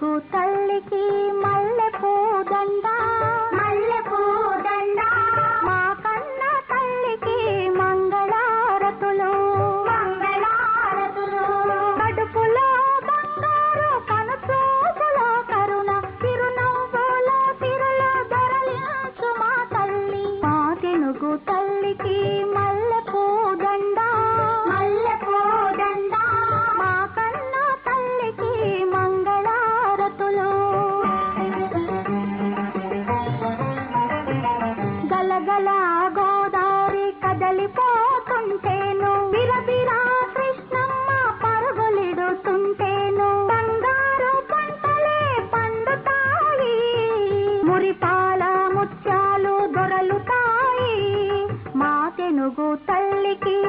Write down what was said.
తల్లికి మల్ల పాల ముత్యాలు దొరలుతాయి. మా తెలుగు తల్లికి